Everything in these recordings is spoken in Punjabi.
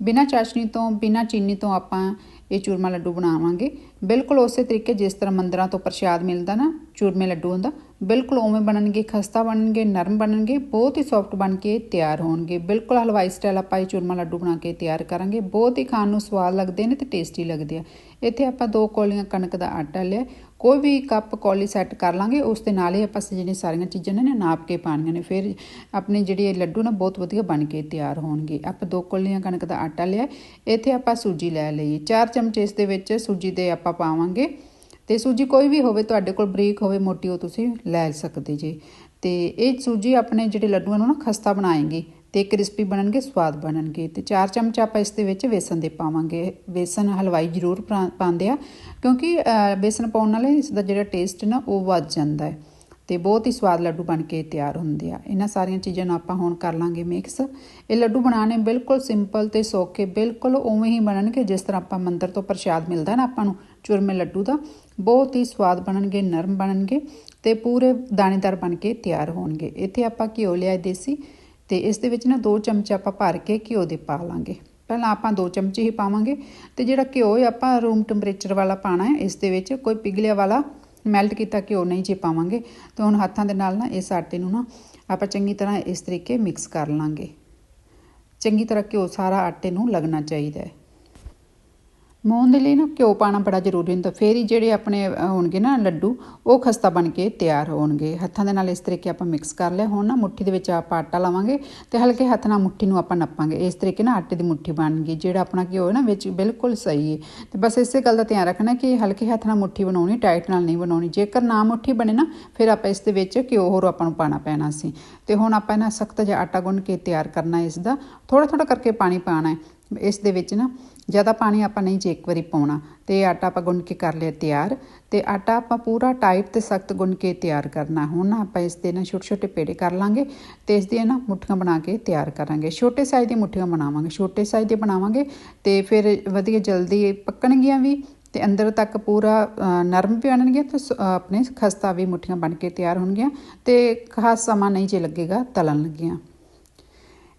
ਬਿਨਾਂ ਚਾਸ਼ਨੀ ਤੋਂ, ਬਿਨਾਂ ਚੀਨੀ ਤੋਂ ਆਪਾਂ ਇਹ ਚੂਰਮਾ ਲੱਡੂ ਬਣਾਵਾਂਗੇ। ਬਿਲਕੁਲ ਉਸੇ ਤਰੀਕੇ ਜਿਸ ਤਰ੍ਹਾਂ ਮੰਦਰਾਂ ਤੋਂ ਪ੍ਰਸ਼ਾਦ ਮਿਲਦਾ ਨਾ, ਚੂਰਮੇ ਲੱਡੂ ਹੁੰਦਾ, ਬਿਲਕੁਲ ਉਵੇਂ ਬਣਨਗੇ, ਖਸਤਾ ਬਣਨਗੇ, ਨਰਮ ਬਣਨਗੇ, ਬਹੁਤ ਹੀ ਸੌਫਟ ਬਣ ਕੇ ਤਿਆਰ ਹੋਣਗੇ। ਬਿਲਕੁਲ ਹਲਵਾਈ ਸਟਾਈਲ ਆਪਾਂ ਇਹ ਚੂਰਮਾ ਲੱਡੂ ਬਣਾ ਕੇ ਤਿਆਰ ਕਰਾਂਗੇ। ਬਹੁਤ ਹੀ ਖਾਣ ਨੂੰ ਸਵਾਦ ਲੱਗਦੇ ਨੇ ਤੇ ਟੇਸਟੀ ਲੱਗਦੇ ਆ। ਇੱਥੇ ਆਪਾਂ ਦੋ ਕੋਲੀਆਂ ਕਣਕ ਦਾ ਆਟਾ ਲਿਆ ਕੋਈ ਵੀ ਕੱਪ ਕੌਲੀ ਸੈੱਟ ਕਰ ਲਾਂਗੇ, ਉਸ ਦੇ ਨਾਲ ਹੀ ਆਪਾਂ ਜਿਹੜੀਆਂ ਸਾਰੀਆਂ ਚੀਜ਼ਾਂ ਨੇ ਨਾਪ ਕੇ ਪਾਣੀਆਂ ਨੇ। ਫਿਰ ਆਪਣੇ ਜਿਹੜੇ ਇਹ ਲੱਡੂ ਨਾ, ਬਹੁਤ ਵਧੀਆ ਬਣ ਕੇ ਤਿਆਰ ਹੋਣਗੇ। ਆਪਾਂ ਦੋ ਕੌਲੀਆਂ ਕਣਕ ਦਾ ਆਟਾ ਲਿਆ, ਇੱਥੇ ਆਪਾਂ ਸੂਜੀ ਲੈ ਲਈ। 4 ਚਮਚੇ ਇਸ ਦੇ ਵਿੱਚ ਸੂਜੀ ਦੇ ਆਪਾਂ ਪਾਵਾਂਗੇ। ਤੇ ਸੂਜੀ ਕੋਈ ਵੀ ਹੋਵੇ, ਤੁਹਾਡੇ ਕੋਲ ਬਰੀਕ ਹੋਵੇ, ਮੋਟੀ ਉਹ ਤੁਸੀਂ ਲੈ ਸਕਦੇ ਜੀ। ਤੇ ਇਹ ਸੂਜੀ ਆਪਣੇ ਜਿਹੜੇ ਲੱਡੂਆਂ ਨੂੰ ਨਾ, ਖਸਤਾ ਬਣਾਏਗੀ। ਤੇ ਕ੍ਰਿਸਪੀ ਬਣਨਗੇ ਸਵਾਦ ਬਣਨਗੇ। ਤੇ 4 ਚਮਚ ਆਪਾਂ ਇਸ ਦੇ ਵਿੱਚ ਵੇਸਣ ਦੇ ਪਾਵਾਂਗੇ। ਵੇਸਣ ਹਲਵਾਈ ਜ਼ਰੂਰ ਪਾ- ਪਾਉਂਦੇ ਆ ਕਿਉਂਕਿ ਅ, ਪਾਉਣ ਨਾਲ ਇਸ ਦਾ ਜਿਹੜਾ ਟੇਸਟ ਨਾ ਉਹ ਵੱਧ ਜਾਂਦਾ ਹੈ। ਤੇ ਬਹੁਤ ਹੀ ਸਵਾਦ ਲੱਡੂ ਬਣ ਕੇ ਤਿਆਰ ਹੁੰਦੇ ਆ। ਇਹਨਾਂ ਸਾਰੀਆਂ ਚੀਜ਼ਾਂ ਨੂੰ ਆਪਾਂ ਹੁਣ ਕਰ ਲਾਂਗੇ ਮਿਕਸ। ਇਹ ਲੱਡੂ ਬਣਾਉਣੇ ਬਿਲਕੁਲ ਸਿੰਪਲ ਤੇ ਸੌਖੇ ਬਿਲਕੁਲ ਉਵੇਂ ਹੀ ਬਣਨਗੇ ਜਿਸ ਤਰ੍ਹਾਂ ਆਪਾਂ ਮੰਦਰ ਤੋਂ ਪ੍ਰਸ਼ਾਦ ਮਿਲਦਾ ਨਾ ਆਪਾਂ ਨੂੰ ਚੁਰਮੇ ਲੱਡੂ ਦਾ। ਬਹੁਤ ਹੀ ਸਵਾਦ ਬਣਨਗੇ ਨਰਮ ਬਣਨਗੇ ਤੇ ਪੂਰੇ ਦਾਣੇਦਾਰ ਬਣ ਕੇ ਤਿਆਰ ਹੋਣਗੇ। ਇੱਥੇ ਆਪਾਂ ਘਿਓ ਲਿਆ ਦੇਸੀ ਤੇ ਇਸ ਦੇ ਵਿੱਚ ਨਾ 2 ਚਮਚ ਆਪਾਂ ਭਰ ਕੇ ਘਿਓ ਦੇ ਪਾ ਲਾਂਗੇ। ਪਹਿਲਾਂ ਆਪਾਂ 2 ਚਮਚੇ ਹੀ ਪਾਵਾਂਗੇ ਤੇ ਜਿਹੜਾ ਘਿਓ ਹੈ, ਆਪਾਂ ਰੂਮ ਟੈਂਪਰੇਚਰ ਵਾਲਾ ਪਾਣਾ ਹੈ, ਇਸ ਦੇ ਵਿੱਚ ਕੋਈ ਪਿਘਲਿਆ ਵਾਲਾ ਮੈਲਟ ਕੀਤਾ ਘਿਓ ਨਹੀਂ ਜੇ ਪਾਵਾਂਗੇ, ਤਾਂ ਹੁਣ ਹੱਥਾਂ ਦੇ ਨਾਲ ਨਾ ਇਸ ਆਟੇ ਨੂੰ ਨਾ ਆਪਾਂ ਚੰਗੀ ਤਰ੍ਹਾਂ ਇਸ ਤਰੀਕੇ ਮਿਕਸ ਕਰ ਲਾਂਗੇ। ਚੰਗੀ ਤਰ੍ਹਾਂ ਘਿਓ ਸਾਰਾ ਆਟੇ ਨੂੰ ਲੱਗਣਾ ਚਾਹੀਦਾ ਹੈ। ਮੋਹਨ ਦੇ ਲਈ ਨਾ ਘਿਓ ਪਾਣਾ ਬੜਾ ਜ਼ਰੂਰੀ ਹੁੰਦਾ। ਫੇਰ ਹੀ ਜਿਹੜੇ ਆਪਣੇ ਹੋਣਗੇ ਨਾ ਲੱਡੂ, ਉਹ ਖਸਤਾ ਬਣ ਕੇ ਤਿਆਰ ਹੋਣਗੇ। ਹੱਥਾਂ ਦੇ ਨਾਲ ਇਸ ਤਰੀਕੇ ਆਪਾਂ ਮਿਕਸ ਕਰ ਲਿਆ। ਹੁਣ ਨਾ ਮੁੱਠੀ ਦੇ ਵਿੱਚ ਆਪਾਂ ਆਟਾ ਲਾਵਾਂਗੇ ਤੇ ਹਲਕੇ ਹੱਥ ਨਾਲ ਮੁੱਠੀ ਨੂੰ ਆਪਾਂ ਨੱਪਾਂਗੇ। ਇਸ ਤਰੀਕੇ ਨਾਲ ਆਟੇ ਦੀ ਮੁੱਠੀ ਬਣ ਗਈ, ਜਿਹੜਾ ਆਪਣਾ ਘਿਓ ਹੈ ਨਾ ਵਿੱਚ ਬਿਲਕੁਲ ਸਹੀ ਹੈ ਤੇ ਬਸ ਇਸੇ ਗੱਲ ਦਾ ਧਿਆਨ ਰੱਖਣਾ ਕਿ ਹਲਕੇ ਹੱਥ ਨਾਲ ਮੁੱਠੀ ਬਣਾਉਣੀ ਟਾਈਟ ਨਾਲ ਨਹੀਂ ਬਣਾਉਣੀ। ਜੇਕਰ ਨਾ ਮੁੱਠੀ ਬਣੇ ਨਾ, ਫਿਰ ਆਪਾਂ ਇਸ ਦੇ ਵਿੱਚ ਘਿਓ ਹੋਰ ਆਪਾਂ ਨੂੰ ਪਾਣਾ ਪੈਣਾ ਸੀ। ਤੇ ਹੁਣ ਆਪਾਂ ਇਹਨਾਂ ਸਖਤ ਜਿਹਾ ਆਟਾ ਗੁੰਨ ਕੇ ਤਿਆਰ ਕਰਨਾ ਇਸ ਦਾ। ਥੋੜਾ ਥੋੜਾ ਕਰਕੇ ਪਾਣੀ ਪਾਣਾ ਹੈ। ਇਸ ਦੇ ਵਿੱਚ ਨਾ ਜ਼ਿਆਦਾ ਪਾਣੀ ਆਪਾਂ ਨਹੀਂ ਜੇ ਇੱਕ ਵਾਰੀ ਪਾਉਣਾ ਤੇ ਇਹ ਆਟਾ ਆਪਾਂ ਗੁੰਨ ਕੇ ਕਰ ਲਿਆ ਤਿਆਰ ਤੇ ਆਟਾ ਆਪਾਂ ਪੂਰਾ ਟਾਈਟ ਤੇ ਸਖਤ ਗੁੰਨ ਕੇ ਤਿਆਰ ਕਰਨਾ। ਹੁਣ ਨਾ ਆਪਾਂ ਇਸ ਦੇ ਨਾ ਛੋਟੇ ਛੋਟੇ ਪੇੜੇ ਕਰ ਲਾਂਗੇ ਤੇ ਇਸ ਦੀਆਂ ਨਾ ਮੁੱਠੀਆਂ ਬਣਾ ਕੇ ਤਿਆਰ ਕਰਾਂਗੇ। ਛੋਟੇ ਸਾਈਜ਼ ਦੀਆਂ ਮੁੱਠੀਆਂ ਬਣਾਵਾਂਗੇ। ਛੋਟੇ ਸਾਈਜ਼ ਦੇ ਬਣਾਵਾਂਗੇ ਤੇ ਫਿਰ ਵਧੀਆ ਜਲਦੀ ਪੱਕਣਗੀਆਂ ਵੀ ਤੇ ਅੰਦਰ ਤੱਕ ਪੂਰਾ ਨਰਮ ਵੀ ਬਣਨਗੀਆਂ ਤੇ ਸ- ਆਪਣੇ ਖਸਤਾ ਵੀ ਮੁੱਠੀਆਂ ਬਣ ਕੇ ਤਿਆਰ ਹੋਣਗੀਆਂ ਤੇ ਖਾਸ ਸਮਾਂ ਨਹੀਂ ਜੇ ਲੱਗੇਗਾ ਤਲਣ ਲੱਗੀਆਂ।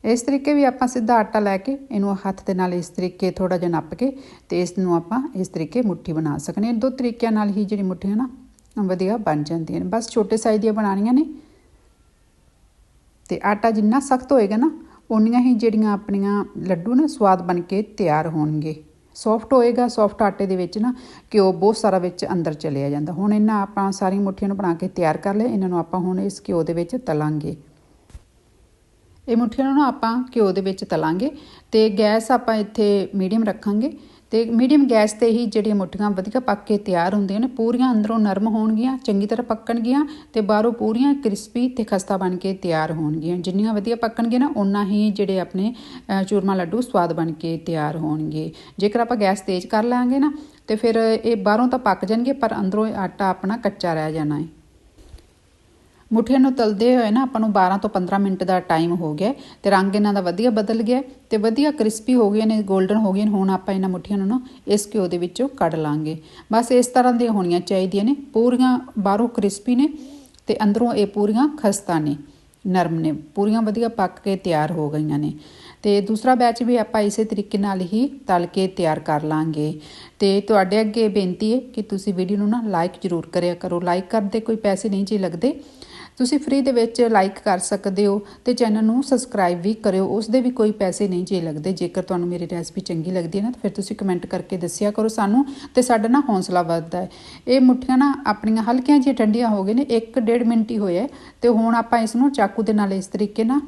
ਇਸ ਤਰੀਕੇ ਵੀ ਆਪਾਂ ਸਿੱਧਾ ਆਟਾ ਲੈ ਕੇ ਇਹਨੂੰ ਹੱਥ ਦੇ ਨਾਲ ਇਸ ਤਰੀਕੇ ਥੋੜਾ ਜਿਹਾ ਨੱਪ ਕੇ ਤੇ ਇਸ ਨੂੰ ਆਪਾਂ ਇਸ ਤਰੀਕੇ ਮੁੱਠੀ ਬਣਾ ਸਕਨੇ ਹਾਂ। ਦੋ ਤਰੀਕਿਆਂ ਨਾਲ ਹੀ ਜਿਹੜੀ ਮੁੱਠੀਆਂ ਨਾ ਵਧੀਆ ਬਣ ਜਾਂਦੀਆਂ ਨੇ। ਬਸ ਛੋਟੇ ਸਾਈਜ਼ ਦੀਆਂ ਬਣਾਉਣੀਆਂ ਨੇ। ਤੇ ਆਟਾ ਜਿੰਨਾ ਸਖਤ ਹੋਏਗਾ ਨਾ, ਉਨੀਆਂ ਹੀ ਜਿਹੜੀਆਂ ਆਪਣੀਆਂ ਲੱਡੂ ਨਾ ਸਵਾਦ ਬਣ ਕੇ ਤਿਆਰ ਹੋਣਗੇ। ਸੌਫਟ ਹੋਏਗਾ ਸੌਫਟ ਆਟੇ ਦੇ ਵਿੱਚ ਨਾ ਘਿਓ ਬਹੁਤ ਸਾਰਾ ਵਿੱਚ ਅੰਦਰ ਚਲਿਆ ਜਾਂਦਾ। ਹੁਣ ਇਹਨਾਂ ਆਪਾਂ ਸਾਰੀਆਂ ਮੁੱਠੀਆਂ ਨੂੰ ਬਣਾ ਕੇ ਤਿਆਰ ਕਰ ਲਿਆ। ਇਹਨਾਂ ਨੂੰ ਆਪਾਂ ਹੁਣ ਇਸ ਘਿਓ ਦੇ ਵਿੱਚ ਤਲਾਂਗੇ। ਇਹ ਮੁੱਠੀਆਂ ਨੂੰ ਨਾ ਆਪਾਂ ਘਿਓ ਦੇ ਵਿੱਚ ਤਲਾਂਗੇ ਤੇ ਗੈਸ ਆਪਾਂ ਇੱਥੇ ਮੀਡੀਅਮ ਰੱਖਾਂਗੇ ਤੇ ਮੀਡੀਅਮ ਗੈਸ ਤੇ ਹੀ ਜਿਹੜੀਆਂ ਮੁੱਠੀਆਂ ਵਧੀਆ ਪੱਕ ਕੇ ਤਿਆਰ ਹੁੰਦੀਆਂ ਨੇ, ਪੂਰੀਆਂ ਅੰਦਰੋਂ ਨਰਮ ਹੋਣਗੀਆਂ, ਚੰਗੀ ਤਰ੍ਹਾਂ ਪੱਕਣਗੀਆਂ ਤੇ ਬਾਹਰੋਂ ਪੂਰੀਆਂ ਕ੍ਰਿਸਪੀ ਤੇ ਖਸਤਾ ਬਣ ਕੇ ਤਿਆਰ ਹੋਣਗੀਆਂ। ਜਿੰਨੀਆਂ ਵਧੀਆ ਪੱਕਣਗੀਆਂ ਨਾ, ਓਨਾ ਹੀ ਜਿਹੜੇ ਆਪਣੇ ਚੂਰਮਾ ਲੱਡੂ ਸਵਾਦ ਬਣ ਕੇ ਤਿਆਰ ਹੋਣਗੇ। ਜੇਕਰ ਆਪਾਂ ਗੈਸ ਤੇਜ਼ ਕਰ ਲਾਂਗੇ ਨਾ ਤੇ ਫਿਰ ਇਹ ਬਾਹਰੋਂ ਤਾਂ ਪੱਕ ਜਾਣਗੇ, ਪਰ ਅੰਦਰੋਂ ਇਹ ਆਟਾ ਆਪਣਾ ਕੱਚਾ ਰਹਿ ਜਾਣਾ ਹੈ। ਮੁੱਠੀਆਂ ਨੂੰ ਤਲਦੇ ਹੋਏ ਨਾ ਆਪਾਂ ਨੂੰ 12 ਤੋਂ 15 ਮਿੰਟ ਦਾ ਟਾਈਮ ਹੋ ਗਿਆ ਤੇ ਰੰਗ ਇਹਨਾਂ ਦਾ ਵਧੀਆ ਬਦਲ ਗਿਆ ਤੇ ਵਧੀਆ ਕ੍ਰਿਸਪੀ ਹੋ ਗਏ ਨੇ 골ਡਨ ਹੋ ਗਏ ਨੇ, ਹੁਣ ਆਪਾਂ ਇਹਨਾਂ ਮੁੱਠੀਆਂ ਨੂੰ ਨਾ ਇਸ ਘਿਓ ਦੇ ਵਿੱਚੋਂ ਕੱਢ ਲਾਂਗੇ। ਬਸ ਇਸ ਤਰ੍ਹਾਂ ਦੀਆਂ ਹੋਣੀਆਂ ਚਾਹੀਦੀਆਂ ਨੇ, ਪੂਰੀਆਂ ਬਾਹਰੋਂ ਕ੍ਰਿਸਪੀ ਨੇ ਤੇ ਅੰਦਰੋਂ ਇਹ ਪੂਰੀਆਂ ਖਸਤਾ ਨੇ, ਨਰਮ ਨੇ, ਪੂਰੀਆਂ ਵਧੀਆ ਪੱਕ ਕੇ ਤਿਆਰ ਹੋ ਗਈਆਂ ਨੇ। ਤੇ ਦੂਸਰਾ ਬੈਚ ਵੀ ਆਪਾਂ ਇਸੇ ਤਰੀਕੇ ਨਾਲ ਹੀ ਤਲ ਕੇ ਤਿਆਰ ਕਰ ਲਾਂਗੇ। ਤੇ ਤੁਹਾਡੇ ਅੱਗੇ ਬੇਨਤੀ ਹੈ ਕਿ ਤੁਸੀਂ ਵੀਡੀਓ ਨੂੰ ਨਾ ਲਾਈਕ ਜ਼ਰੂਰ ਕਰਿਆ ਕਰੋ। ਲਾਈਕ ਕਰਦੇ ਕੋਈ ਪੈਸੇ ਨਹੀਂ ਜੀ ਲੱਗਦੇ। ਤੁਸੀਂ ਫ੍ਰੀ ਦੇ ਵਿੱਚ ਲਾਈਕ ਕਰ ਸਕਦੇ ਹੋ ਤੇ ਚੈਨਲ ਨੂੰ ਸਬਸਕ੍ਰਾਈਬ ਵੀ ਕਰਿਓ। ਉਸ ਦੇ ਵੀ ਕੋਈ ਪੈਸੇ ਨਹੀਂ ਜੇ ਲੱਗਦੇ। ਜੇਕਰ ਤੁਹਾਨੂੰ ਮੇਰੀ ਰੈਸਪੀ ਚੰਗੀ ਲੱਗਦੀ ਹੈ ਨਾ, ਤਾਂ ਫਿਰ ਤੁਸੀਂ ਕਮੈਂਟ ਕਰਕੇ ਦੱਸਿਆ ਕਰੋ ਸਾਨੂੰ ਤੇ ਸਾਡਾ ਨਾ ਹੌਸਲਾ ਵੱਧਦਾ ਹੈ। ਇਹ ਮੁੱਠੀਆਂ ਨਾ ਆਪਣੀਆਂ ਹਲਕੀਆਂ ਜਿਹੀਆਂ ਠੰਡੀਆਂ ਹੋ ਗਏ ਨੇ। 1.5 ਮਿੰਟ ਹੀ ਹੋਇਆ ਹੈ ਤੇ ਹੁਣ ਆਪਾਂ ਇਸ ਨੂੰ ਚਾਕੂ ਦੇ ਨਾਲ ਇਸ ਤਰੀਕੇ ਨਾਲ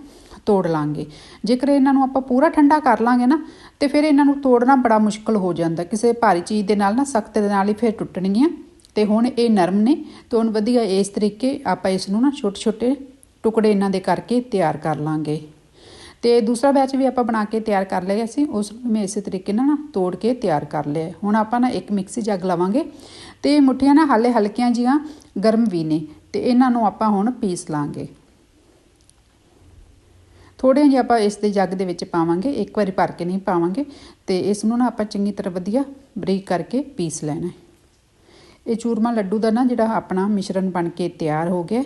ਤੋੜ ਲਾਂਗੇ। ਜੇਕਰ ਇਹਨਾਂ ਨੂੰ ਆਪਾਂ ਪੂਰਾ ਠੰਡਾ ਕਰ ਲਾਂਗੇ ਨਾ, ਤੇ ਫਿਰ ਇਹਨਾਂ ਨੂੰ ਤੋੜਨਾ ਬੜਾ ਮੁਸ਼ਕਲ ਹੋ ਜਾਂਦਾ। ਕਿਸੇ ਭਾਰੀ ਚੀਜ਼ ਦੇ ਨਾਲ ਨਾ ਸਖਤ ਦੇ ਨਾਲ ਹੀ ਫਿਰ ਟੁੱਟਣਗੀਆਂ। ਤੇ ਹੁਣ ਇਹ ਨਰਮ ਨੇ, ਤੇ ਹੁਣ ਵਧੀਆ ਇਸ ਤਰੀਕੇ ਆਪਾਂ ਇਸ ਨੂੰ ਨਾ ਛੋਟੇ ਛੋਟੇ ਟੁਕੜੇ ਇਹਨਾਂ ਦੇ ਕਰਕੇ ਤਿਆਰ ਕਰ ਲਾਂਗੇ। ਤੇ ਦੂਸਰਾ ਬੈਚ ਵੀ ਆਪਾਂ ਬਣਾ ਕੇ ਤਿਆਰ ਕਰ ਲਿਆ ਸੀ, ਉਸ ਨੂੰ ਮੈਂ ਇਸੇ ਤਰੀਕੇ ਨਾਲ ਨਾ ਤੋੜ ਕੇ ਤਿਆਰ ਕਰ ਲਿਆ। ਹੁਣ ਆਪਾਂ ਨਾ ਇੱਕ ਮਿਕਸੀ ਜੱਗ ਲਵਾਂਗੇ, ਤੇ ਮੁੱਠੀਆਂ ਨਾ ਹਾਲੇ ਹਲਕੀਆਂ ਜੀਆਂ ਗਰਮ ਵੀ ਨੇ, ਤੇ ਇਹਨਾਂ ਨੂੰ ਆਪਾਂ ਹੁਣ ਪੀਸ ਲਾਂਗੇ। ਥੋੜ੍ਹੇ ਜਿਹੇ ਆਪਾਂ ਇਸ ਦੇ ਜੱਗ ਦੇ ਵਿੱਚ ਪਾਵਾਂਗੇ, ਇੱਕ ਵਾਰੀ ਭਰ ਕੇ ਨਹੀਂ ਪਾਵਾਂਗੇ, ਤੇ ਇਸ ਨੂੰ ਨਾ ਆਪਾਂ ਚੰਗੀ ਤਰ੍ਹਾਂ ਵਧੀਆ ਬਰੀਕ ਕਰਕੇ ਪੀਸ ਲੈਣਾ ਇਹ ਚੂਰਮਾ ਲੱਡੂ ਦਾ ਨਾ ਜਿਹੜਾ ਆਪਣਾ ਮਿਸ਼ਰਣ ਬਣ ਕੇ ਤਿਆਰ ਹੋ ਗਿਆ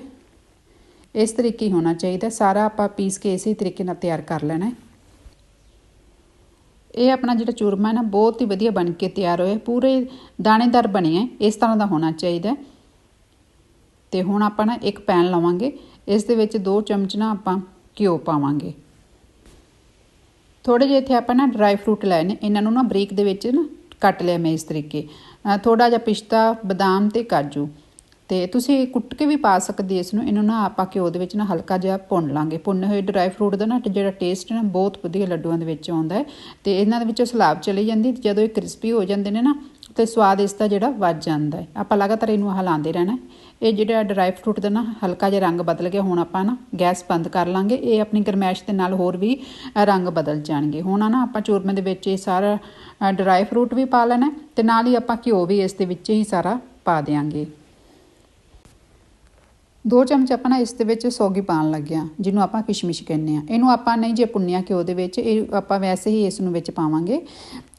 ਇਸ ਤਰੀਕੇ ਹੋਣਾ ਚਾਹੀਦਾ ਸਾਰਾ ਆਪਾਂ ਪੀਸ ਕੇ ਇਸੇ ਤਰੀਕੇ ਨਾਲ ਤਿਆਰ ਕਰ ਲੈਣਾ ਇਹ ਆਪਣਾ ਜਿਹੜਾ ਚੂਰਮਾ ਹੈ ਨਾ, ਬਹੁਤ ਹੀ ਵਧੀਆ ਬਣ ਕੇ ਤਿਆਰ ਹੋਇਆ ਪੂਰੇ ਦਾਣੇਦਾਰ ਬਣੇ ਹੈ। ਇਸ ਤਰ੍ਹਾਂ ਦਾ ਹੋਣਾ ਚਾਹੀਦਾ ਹੈ। ਤੇ ਹੁਣ ਆਪਾਂ ਨਾ ਇੱਕ ਪੈਨ ਲਵਾਂਗੇ। ਇਸ ਦੇ ਵਿੱਚ 2 ਚਮਚ ਨਾ ਆਪਾਂ ਘਿਓ ਪਾਵਾਂਗੇ। ਥੋੜੇ ਜਿਹੇ ਇੱਥੇ ਆਪਾਂ ਨਾ ਡਰਾਈ ਫਰੂਟ ਲਏ ਨੇ, ਇਹਨਾਂ ਨੂੰ ਨਾ ਬਰੀਕ ਦੇ ਵਿੱਚ ਨਾ ਕੱਟ ਲਿਆ ਮੈਂ ਇਸ ਤਰੀਕੇ। ਥੋੜਾ ਜਿਹਾ ਪਿਸਤਾ, ਬਦਾਮ ਤੇ ਕਾਜੂ। ਤੇ ਤੁਸੀਂ ਕੁੱਟ ਕੇ ਵੀ ਪਾ ਸਕਦੇ ਇਸ ਨੂੰ, ਇਹਨੂੰ ਨਾ ਆਪਾਂ ਘਿਓ ਦੇ ਵਿੱਚ ਨਾ ਹਲਕਾ ਜਿਹਾ ਭੁੰਨ ਲਾਂਗੇ। ਭੁੰਨੇ ਹੋਏ ਡਰਾਈ ਫਰੂਟ ਦਾ ਨਾ ਜਿਹੜਾ ਟੇਸਟ ਨਾ ਬਹੁਤ ਵਧੀਆ ਲੱਡੂਆਂ ਦੇ ਵਿੱਚ ਆਉਂਦਾ ਹੈ। ਤੇ ਇਹਨਾਂ ਦੇ ਵਿੱਚੋਂ ਸਲਾਬ ਚਲੀ ਜਾਂਦੀ, ਜਦੋਂ ਇਹ ਕ੍ਰਿਸਪੀ ਹੋ ਜਾਂਦੇ ਨੇ ਨਾ ਤੇ ਸਵਾਦ ਇਸ ਦਾ ਜਿਹੜਾ ਵੱਜ ਜਾਂਦਾ ਹੈ। ਆਪਾਂ ਲਗਾਤਾਰ ਇਹਨੂੰ ਹਲਾਉਂਦੇ ਰਹਿਣਾ ਇਹ ਜਿਹੜਾ ਡਰਾਈ ਫਰੂਟ ਦਾ ਨਾ ਹਲਕਾ ਜਿਹਾ ਰੰਗ ਬਦਲ ਗਿਆ, ਹੁਣ ਆਪਾਂ ਨਾ ਗੈਸ ਬੰਦ ਕਰ ਲਾਂਗੇ। ਇਹ ਆਪਣੀ ਗਰਮੈਸ਼ ਦੇ ਨਾਲ ਹੋਰ ਵੀ ਰੰਗ ਬਦਲ ਜਾਣਗੇ। ਹੁਣ ਨਾ ਆਪਾਂ ਚੂਰਮੇ ਦੇ ਵਿੱਚ ਇਹ ਸਾਰਾ ਡਰਾਈ ਫਰੂਟ ਵੀ ਪਾ ਲੈਣਾ ਤੇ ਨਾਲ ਹੀ ਆਪਾਂ ਘਿਓ ਵੀ ਇਸ ਦੇ ਵਿੱਚ ਹੀ ਸਾਰਾ ਪਾ ਦੇਾਂਗੇ ਦੋ ਚਮਚ ਆਪਾਂ ਨਾ ਇਸ ਦੇ ਵਿੱਚ ਸੌਗੀ ਪਾਣ ਲੱਗਿਆ, ਜਿਹਨੂੰ ਆਪਾਂ ਕਿਸ਼ਮਿਸ਼ ਕਹਿੰਦੇ ਆ ਇਹਨੂੰ ਆਪਾਂ ਨਹੀਂ ਜੇ ਪੁੰਨਿਆ ਘਿਓ ਦੇ ਵਿੱਚ, ਇਹ ਆਪਾਂ ਵੈਸੇ ਹੀ ਇਸ ਨੂੰ ਵਿੱਚ ਪਾਵਾਂਗੇ।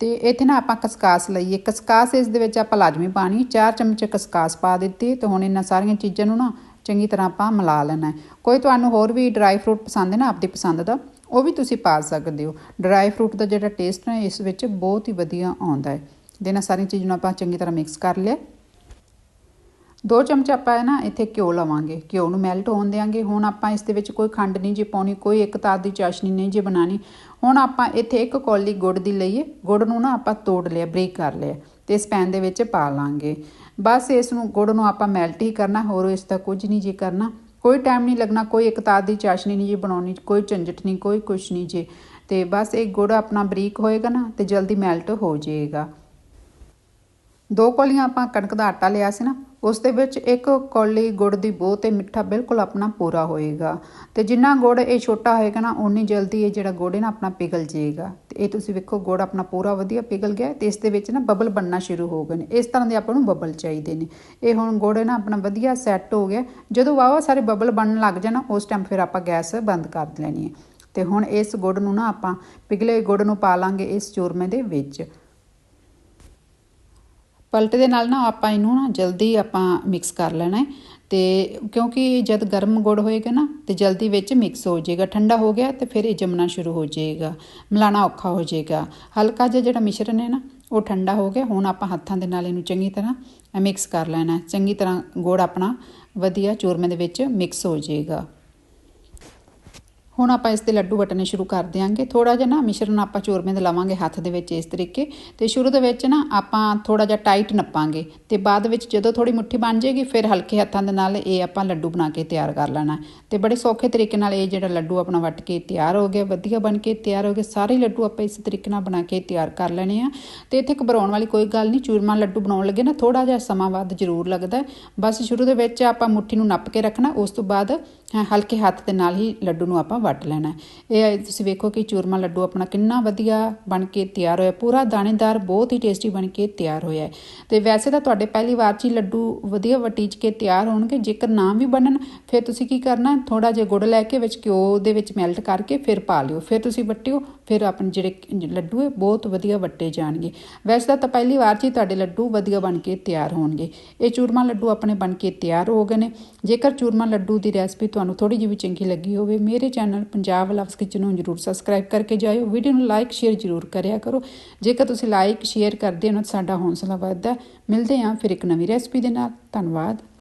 ਤੇ ਇੱਥੇ ਨਾ ਆਪਾਂ ਕਸਕਾਸ ਲਈਏ। ਕਸਕਾਸ ਇਸ ਦੇ ਵਿੱਚ ਆਪਾਂ ਲਾਜ਼ਮੀ ਪਾਣੀ 4 ਚਮਚ ਕਸਕਾਸ ਪਾ ਦਿੱਤੀ, ਤੇ ਹੁਣ ਇਹਨਾਂ ਸਾਰੀਆਂ ਚੀਜ਼ਾਂ ਨੂੰ ਨਾ ਚੰਗੀ ਤਰ੍ਹਾਂ ਆਪਾਂ ਮਿਲਾ ਲੈਣਾ ਕੋਈ ਤੁਹਾਨੂੰ ਹੋਰ ਵੀ ਡਰਾਈ ਫਰੂਟ ਪਸੰਦ ਹੈ ਨਾ, ਆਪਦੀ ਪਸੰਦ ਦਾ, ਉਹ ਵੀ ਤੁਸੀਂ ਪਾ ਸਕਦੇ ਹੋ। ਡਰਾਈ ਫਰੂਟ ਦਾ ਜਿਹੜਾ ਟੇਸਟ ਹੈ, ਇਸ ਵਿੱਚ ਬਹੁਤ ਹੀ ਵਧੀਆ ਆਉਂਦਾ ਹੈ। ਦੇ ਨਾਲ ਸਾਰੀਆਂ ਚੀਜ਼ਾਂ ਨੂੰ ਆਪਾਂ ਚੰਗੀ ਤਰ੍ਹਾਂ ਮਿਕਸ ਕਰ ਲਿਆ। ਦੋ ਚਮਚ ਆਪਾਂ ਨਾ ਇੱਥੇ ਘਿਓ ਲਵਾਂਗੇ। ਘਿਓ ਨੂੰ ਮੈਲਟ ਹੋਣ ਦੇਾਂਗੇ ਹੁਣ ਆਪਾਂ ਇਸ ਦੇ ਵਿੱਚ ਕੋਈ ਖੰਡ ਨਹੀਂ ਜੇ ਪਾਉਣੀ, ਕੋਈ ਇੱਕ ਤਾਰ ਦੀ ਚਾਸ਼ਨੀ ਨਹੀਂ ਜੇ ਬਣਾਣੀ ਹੁਣ ਆਪਾਂ ਇੱਥੇ ਇੱਕ ਕੌਲੀ ਗੁੜ ਦੀ ਲਈਏ। ਗੁੜ ਨੂੰ ਨਾ ਆਪਾਂ ਤੋੜ ਲਿਆ, ਬਰੀਕ ਕਰ ਲਿਆ ਤੇ ਇਸ ਪੈਨ ਦੇ ਵਿੱਚ ਪਾ ਲਾਂਗੇ। ਬਸ ਇਸ ਨੂੰ, ਗੁੜ ਨੂੰ ਆਪਾਂ ਮੈਲਟ ਹੀ ਕਰਨਾ, ਹੋਰ ਇਸ ਦਾ ਕੁਝ ਨਹੀਂ ਜੇ ਕਰਨਾ। ਕੋਈ ਟਾਈਮ ਨਹੀਂ ਲੱਗਣਾ, ਕੋਈ ਇੱਕ ਤਾਰ ਦੀ ਚਾਸ਼ਨੀ ਨਹੀਂ ਜੀ ਬਣਾਉਣੀ, ਕੋਈ ਝੰਜਟ ਨਹੀਂ, ਕੋਈ ਕੁਛ ਨਹੀਂ ਜੀ। ਤੇ ਬਸ ਇਹ ਗੁੜ ਆਪਣਾ ਬਰੀਕ ਹੋਏਗਾ ਨਾ ਤੇ ਜਲਦੀ ਮੈਲਟ ਹੋ ਜਾਏਗਾ। ਦੋ ਕੌਲੀਆਂ ਆਪਾਂ ਕਣਕ ਦਾ ਆਟਾ ਲਿਆ ਸੀ ਨਾ, ਉਸ ਦੇ ਵਿੱਚ ਇੱਕ ਕੌਲੀ ਗੁੜ ਦੀ ਬਹੁਤ ਤੇ ਮਿੱਠਾ ਬਿਲਕੁਲ ਆਪਣਾ ਪੂਰਾ ਹੋਏਗਾ। ਤੇ ਜਿੰਨਾ ਗੁੜ ਇਹ ਛੋਟਾ ਹੋਏਗਾ ਨਾ ਉਨੀ ਜਲਦੀ ਇਹ ਜਿਹੜਾ ਗੁੜ ਹੈ ਨਾ ਆਪਣਾ ਪਿਘਲ ਜਾਏਗਾ। ਤੇ ਇਹ ਤੁਸੀਂ ਵੇਖੋ, ਗੁੜ ਆਪਣਾ ਪੂਰਾ ਵਧੀਆ ਪਿਘਲ ਗਿਆ ਤੇ ਇਸ ਦੇ ਵਿੱਚ ਨਾ ਬਬਲ ਬਣਨਾ ਸ਼ੁਰੂ ਹੋ ਗਏ ਨੇ। ਇਸ ਤਰ੍ਹਾਂ ਦੇ ਆਪਾਂ ਨੂੰ ਬਬਲ ਚਾਹੀਦੇ ਨੇ। ਇਹ ਹੁਣ ਗੁੜ ਨਾ ਆਪਣਾ ਵਧੀਆ ਸੈੱਟ ਹੋ ਗਿਆ। ਜਦੋਂ ਵਾਵਾ ਸਾਰੇ ਬਬਲ ਬਣਨ ਲੱਗ ਜਾਣਾ ਉਸ ਟਾਈਮ ਫਿਰ ਆਪਾਂ ਗੈਸ ਬੰਦ ਕਰ ਲੈਣੀ ਹੈ। ਤੇ ਹੁਣ ਇਸ ਗੁੜ ਨੂੰ ਨਾ ਆਪਾਂ ਪਿਘਲੇ ਗੁੜ ਨੂੰ ਪਾ ਲਾਂਗੇ ਇਸ ਚੂਰਮੇ ਦੇ ਵਿੱਚ। ਪਲਟ ਦੇ ਨਾਲ ਨਾ ਆਪਾਂ ਇਹਨੂੰ ਨਾ ਜਲਦੀ ਆਪਾਂ ਮਿਕਸ ਕਰ ਲੈਣਾ ਹੈ ਤੇ ਕਿਉਂਕਿ ਜਦ ਗਰਮ ਗੁੜ ਹੋਏਗਾ ਨਾ ਤੇ ਜਲਦੀ ਵਿੱਚ ਮਿਕਸ ਹੋ ਜਾਏਗਾ, ਠੰਡਾ ਹੋ ਗਿਆ ਤੇ ਫਿਰ ਇਹ ਜੰਮਣਾ ਸ਼ੁਰੂ ਹੋ ਜਾਏਗਾ ਮਿਲਾਣਾ ਔਖਾ ਹੋ ਜਾਏਗਾ। ਹਲਕਾ ਜਿਹਾ ਜਿਹੜਾ ਮਿਸ਼ਰਣ ਹੈ ਨਾ, ਉਹ ਠੰਡਾ ਹੋ ਗਿਆ, ਹੁਣ ਆਪਾਂ ਹੱਥਾਂ ਦੇ ਨਾਲ ਇਹਨੂੰ ਚੰਗੀ ਤਰ੍ਹਾਂ ਮਿਕਸ ਕਰ ਲੈਣਾ ਚੰਗੀ ਤਰ੍ਹਾਂ ਗੁੜ ਆਪਣਾ ਵਧੀਆ ਚੂਰਮੇ ਦੇ ਵਿੱਚ ਮਿਕਸ ਹੋ ਜਾਏਗਾ। ਹੁਣ ਆਪਾਂ ਇਸ ਤੇ ਲੱਡੂ ਵਟਣੇ ਸ਼ੁਰੂ ਕਰ ਦਿਆਂਗੇ। ਥੋੜਾ ਜਿਹਾ ਨਾ ਮਿਸ਼ਰਣ ਆਪਾਂ ਚੂਰਮੇ ਦੇ ਲਾਵਾਂਗੇ ਹੱਥ ਦੇ ਵਿੱਚ ਇਸ ਤਰੀਕੇ। ਤੇ ਸ਼ੁਰੂ ਦੇ ਵਿੱਚ ਨਾ ਆਪਾਂ ਥੋੜਾ ਜਿਹਾ ਟਾਈਟ ਨੱਪਾਂਗੇ। ਤੇ ਬਾਅਦ ਵਿੱਚ ਜਦੋਂ ਥੋੜੀ ਮੁੱਠੀ ਬਣ ਜਾਏਗੀ ਫਿਰ ਹਲਕੇ ਹੱਥਾਂ ਦੇ ਨਾਲ ਇਹ ਆਪਾਂ ਲੱਡੂ ਬਣਾ ਕੇ ਤਿਆਰ ਕਰ ਲੈਣਾ। ਤੇ ਬੜੇ ਸੌਖੇ ਤਰੀਕੇ ਨਾਲ ਇਹ ਜਿਹੜਾ ਲੱਡੂ ਆਪਣਾ ਵਟ ਕੇ ਤਿਆਰ ਹੋ ਗਿਆ, ਵਧੀਆ ਬਣ ਕੇ ਤਿਆਰ ਹੋ ਗਏ ਸਾਰੇ ਲੱਡੂ ਆਪਾਂ ਇਸ ਤਰੀਕੇ ਨਾਲ ਬਣਾ ਕੇ ਤਿਆਰ ਕਰ ਲੈਣੇ ਆ। ਤੇ ਇੱਥੇ ਘਬਰਾਉਣ ਵਾਲੀ ਕੋਈ ਗੱਲ ਨਹੀਂ ਚੂਰਮਾ ਲੱਡੂ ਬਣਾਉਣ ਲੱਗੇ ਨਾ ਥੋੜਾ ਜਿਹਾ ਸਮਾਂ ਵੱਧ ਜ਼ਰੂਰ ਲੱਗਦਾ। ਬਸ ਸ਼ੁਰੂ ਦੇ ਵਿੱਚ ਆਪਾਂ ਮੁੱਠੀ ਨੂੰ ਨੱਪ ਕੇ ਰੱਖਣਾ। ਉਸ ਤੋਂ ਬਾਅਦ ਹਲਕੇ ਹੱਥ ਦੇ ਨਾਲ ਹੀ ਲੱਡੂ ਨੂੰ ਆਪਾਂ ਵੱਟ ਲੈਣਾ ਇਹ ਤੁਸੀਂ ਵੇਖੋ ਕਿ ਚੂਰਮਾ ਲੱਡੂ ਆਪਣਾ ਕਿੰਨਾ ਵਧੀਆ ਬਣ ਕੇ ਤਿਆਰ ਹੋਇਆ। ਪੂਰਾ ਦਾਣੇਦਾਰ, ਬਹੁਤ ਹੀ ਟੇਸਟੀ ਬਣ ਕੇ ਤਿਆਰ ਹੋਇਆ ਤੇ ਵੈਸੇ ਤਾਂ ਤੁਹਾਡੇ ਪਹਿਲੀ ਵਾਰ 'ਚ ਹੀ ਲੱਡੂ ਵਧੀਆ ਵਟੀਜ ਕੇ ਤਿਆਰ ਹੋਣਗੇ। ਜੇਕਰ ਨਾ ਵੀ ਬਣਨ, ਫਿਰ ਤੁਸੀਂ ਕੀ ਕਰਨਾ ਥੋੜਾ ਜਿਹਾ ਗੁੜ ਲੈ ਕੇ ਵਿੱਚ ਘਿਓ ਦੇ ਵਿੱਚ ਮੈਲਟ ਕਰਕੇ ਫਿਰ ਪਾ ਲਿਓ। ਫਿਰ ਤੁਸੀਂ ਵੱਟਿਓ ਫਿਰ ਆਪਣੇ ਜਿਹੜੇ ਲੱਡੂ ਹੈ, ਬਹੁਤ ਵਧੀਆ ਵੱਟੇ ਜਾਣਗੇ। ਵੈਸੇ ਤਾਂ ਪਹਿਲੀ ਵਾਰ 'ਚ ਹੀ ਤੁਹਾਡੇ ਲੱਡੂ ਵਧੀਆ ਬਣ ਕੇ ਤਿਆਰ ਹੋਣਗੇ। ਇਹ ਚੂਰਮਾ ਲੱਡੂ ਆਪਣੇ ਬਣ ਕੇ ਤਿਆਰ ਹੋ ਗਏ ਨੇ। ਜੇਕਰ ਚੂਰਮਾ ਲੱਡੂ ਦੀ ਰੈਸਪੀ ਤੁਹਾਨੂੰ ਥੋੜੀ ਜਿਹੀ ਵੀ ਚੰਗੀ ਲੱਗੀ ਹੋਵੇ, ਮੇਰੇ ਚੈਨਲ ਪੰਜਾਬ ਲਵਸ ਕਿਚਨ ਨੂੰ ਜਰੂਰ ਸਬਸਕ੍ਰਾਈਬ ਕਰਕੇ ਜਾਇਓ। ਵੀਡੀਓ ਨੂੰ ਲਾਈਕ, ਸ਼ੇਅਰ ਜਰੂਰ ਕਰਿਆ ਕਰੋ। ਜੇਕਰ ਤੁਸੀਂ ਲਾਈਕ, ਸ਼ੇਅਰ ਕਰਦੇ ਹੋ ਨਾ ਸਾਡਾ ਹੌਸਲਾ ਵੱਧਦਾ ਮਿਲਦੇ ਹਾਂ ਫਿਰ ਇੱਕ ਨਵੀਂ ਰੈਸਪੀ ਦੇ ਨਾਲ। ਧੰਨਵਾਦ।